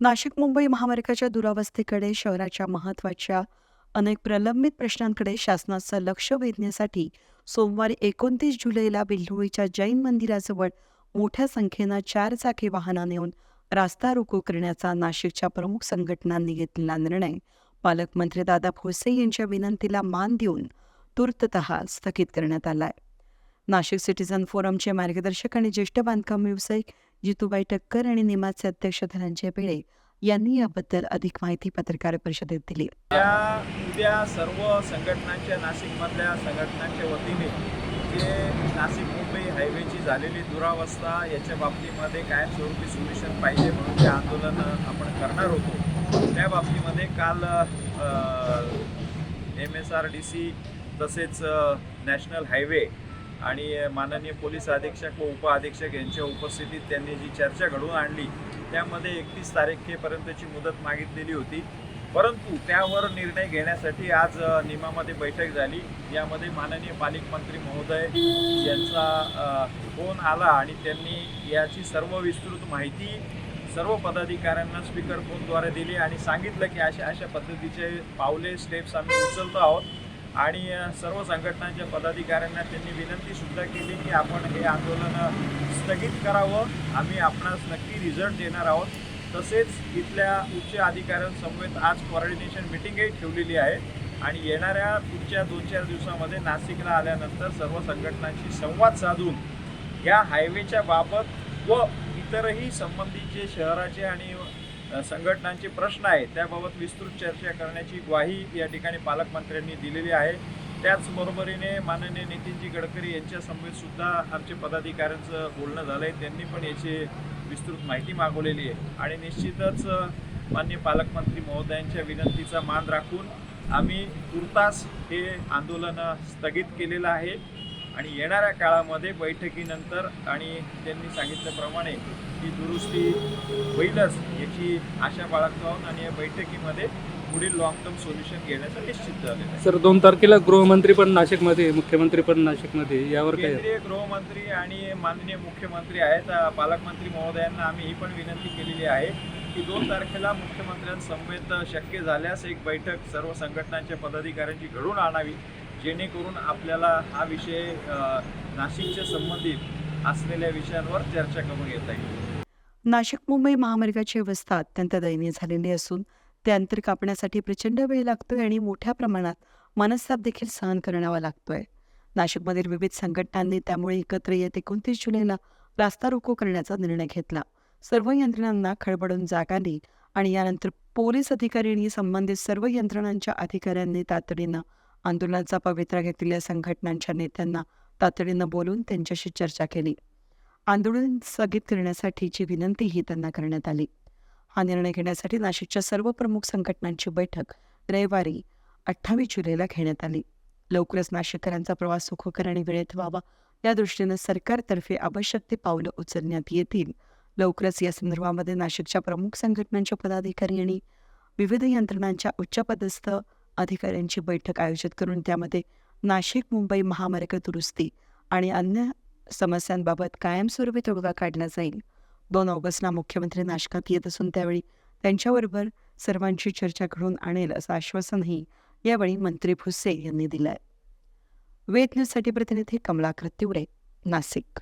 नाशिक मुंबई महामार्गाच्या दुरावस्थेकडे शहराच्या महत्त्वाच्या अनेक प्रलंबित प्रश्नांकडे शासनाचं लक्ष वेधण्यासाठी सोमवारी एकोणतीस जुलैला बिल्होळीच्या जैन मंदिराजवळ मोठ्या संख्येनं चार चाकी वाहनं नेऊन रास्ता रोको करण्याचा नाशिकच्या प्रमुख संघटनांनी घेतलेला निर्णय पालकमंत्री दादा भोसे यांच्या विनंतीला मान देऊन तूर्तत स्थगित करण्यात आलाय. नाशिक सिटीझन फोरमचे मार्गदर्शक आणि ज्येष्ठ बांधकाम व्यावसायिक जितूबाई टक्कर आणि निमाचे अध्यक्ष धनंजय पिळे यांनी याबद्दल अधिक माहिती पत्रकार परिषदेत दिली. त्या उद्या सर्व संघटनांच्या नाशिकमधल्या संघटनांच्या वतीने जे नाशिक मुंबई हायवेची झालेली दुरावस्था याच्या बाबतीमध्ये कायमस्वरूपी सोल्युशन पाहिजे म्हणून जे आंदोलन आपण करणार होतो त्या बाबतीमध्ये काल M S R D C तसेच नॅशनल हायवे आणि माननीय पोलीस अधीक्षक व उप अधीक्षक यांच्या उपस्थितीत त्यांनी जी चर्चा घडवून आणली त्यामध्ये एकतीस तारखेपर्यंतची मुदत मागितलेली होती. परंतु त्यावर निर्णय घेण्यासाठी आज निमामध्ये बैठक झाली. यामध्ये माननीय पालकमंत्री महोदय यांचा फोन आला आणि त्यांनी याची सर्व विस्तृत माहिती सर्व पदाधिकाऱ्यांना स्पीकर फोनद्वारे दिली आणि सांगितलं की अशा अशा पद्धतीचे पावले स्टेप्स आम्ही उचलतो आहोत. आणि सर्व संघटनांच्या पदाधिकाऱ्यांना त्यांनी विनंतीसुद्धा केली की आपण हे आंदोलन स्थगित करावं. आम्ही आपणास नक्की रिझल्ट देणार आहोत. तसेच इथल्या उच्च अधिकाऱ्यांसमवेत आज कॉर्डिनेशन मिटिंगही ठेवलेली आहे. आणि येणाऱ्या पुढच्या दोन चार दिवसामध्ये नाशिकला आल्यानंतर सर्व संघटनांशी संवाद साधून या हायवेच्या बाबत व इतरही संबंधित जे शहराचे आणि संघटनांचे प्रश्न आहेत त्याबाबत विस्तृत चर्चा करण्याची ग्वाही या ठिकाणी पालकमंत्र्यांनी दिलेली आहे. त्याचबरोबरीने माननीय नितीनजी गडकरी यांच्या सुद्धा आमचे पदाधिकाऱ्यांचं बोलणं झालं आहे त्यांनी पण याची विस्तृत माहिती मागवलेली आहे. आणि निश्चितच माननीय पालकमंत्री महोदयांच्या विनंतीचा मान राखून आम्ही तुर्तास हे आंदोलन स्थगित केलेलं आहे. आणि येणाऱ्या काळामध्ये बैठकीनंतर आणि त्यांनी सांगितल्याप्रमाणे ही दुरुस्ती होईलच याची आशा बाळगतो आहोत आणि या बैठकीमध्ये पुढील लॉंग टर्म सोल्युशन घेण्याचं निश्चित झालेलं आहे. सर दोन तारखेला गृहमंत्री पण नाशिकमध्ये मुख्यमंत्री पण नाशिकमध्ये यावर काय? केंद्रीय गृहमंत्री आणि माननीय मुख्यमंत्री आहेत. अ, पालकमंत्री महोदयांना आम्ही ही पण विनंती केलेली आहे की दोन तारखेला मुख्यमंत्र्यांसमवेत शक्य झाल्यास एक बैठक सर्व संघटनांच्या पदाधिकाऱ्यांची घडून आणावी जेणेकरून आपल्याला हा विषय अ, नाशिकच्या संबंधित असलेल्या विषयांवर चर्चा करून घेता येईल. नाशिक मुंबई महामार्गाची अवस्था अत्यंत दयनीय झालेली असून ते अंतर कापण्यासाठी प्रचंड वेळ लागतोय आणि मोठ्या प्रमाणात मनस्ताप देखील सहन करावा लागतोय. नाशिकमधील विविध संघटनांनी त्यामुळे एकत्र येत एकोणतीस जुलैला रास्ता रोको करण्याचा निर्णय घेतला. सर्व यंत्रणांना खळबळून जाग आली आणि यानंतर पोलीस अधिकारी आणि संबंधित सर्व यंत्रणांच्या अधिकाऱ्यांनी तातडीनं आंदोलनाचा पवित्रा घेतलेल्या संघटनांच्या नेत्यांना तातडीनं बोलून त्यांच्याशी चर्चा केली. आंदोलन स्थगित करण्यासाठीची विनंतीही त्यांना करण्यात आली. हा निर्णय घेण्यासाठी नाशिकच्या सर्व प्रमुख संघटनांची बैठक रविवारी अठ्ठावीस जुलैला घेण्यात आली. लवकरच नाशिककरांचा प्रवास सुखकर आणि वेळेत व्हावा या दृष्टीनं सरकारतर्फे आवश्यक ते पावलं उचलण्यात येतील. लवकरच या संदर्भामध्ये नाशिकच्या प्रमुख संघटनांच्या पदाधिकारी आणि विविध यंत्रणांच्या उच्चपदस्थ अधिकाऱ्यांची बैठक आयोजित करून त्यामध्ये नाशिक मुंबई महामार्ग दुरुस्ती आणि अन्य समस्यांबाबत कायमस्वरूपी तोडगा काढला जाईल. दोन ऑगस्टला मुख्यमंत्री नाशकात येत असून त्यावेळी त्यांच्याबरोबर सर्वांची चर्चा घडून आणेल असं आश्वासनही यावेळी मंत्री भुसे यांनी दिलंय. वेद न्यूजसाठी प्रतिनिधी कमलाकर तिवरे नाशिक.